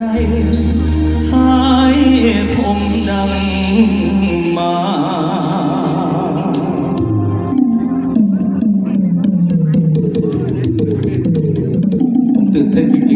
ให้ผมดังมา ผมตื่นเต้นจริง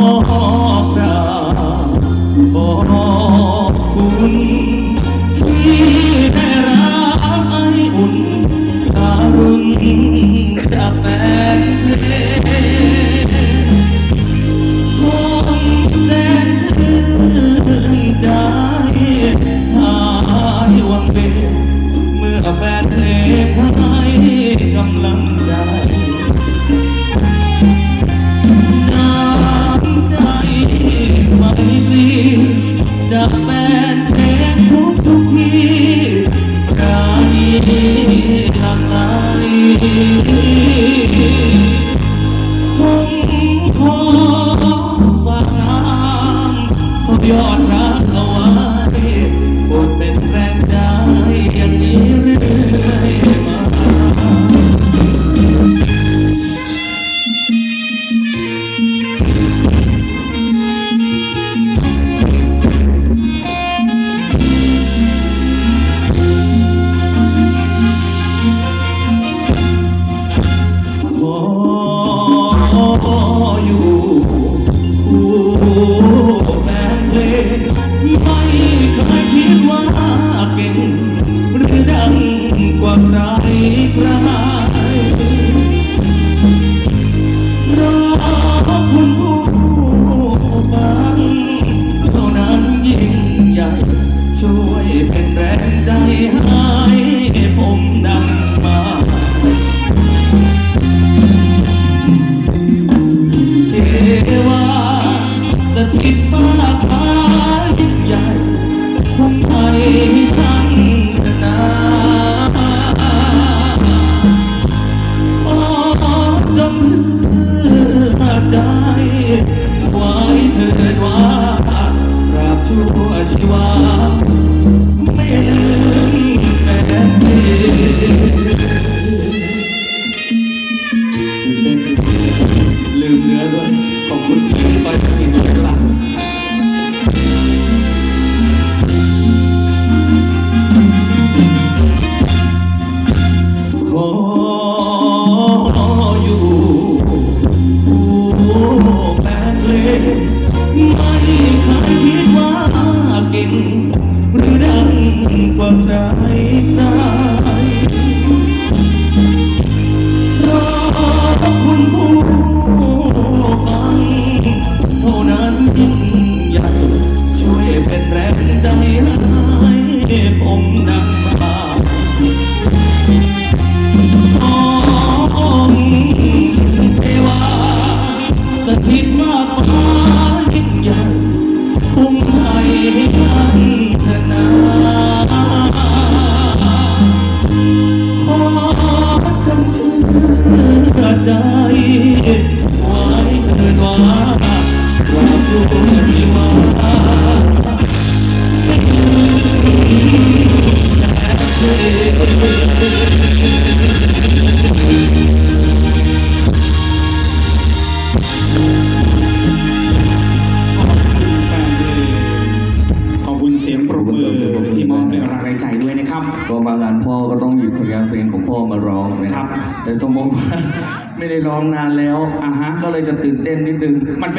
พระขอบคุณที่ได้รักไออุ่นการุ่นจากแม่ ilahi อยู่แปดเลนไม่ ใจไว้เถิดว่าความทุกข์ที่ว่า ก็มางานพ่อก็ต้องหยิบผลงานเพลงของพ่อมาร้องนะครับ แต่ต้องบอกว่าไม่ได้ร้องนานแล้ว อะฮะ ก็เลยจะตื่นเต้นนิดนึง มันเป็น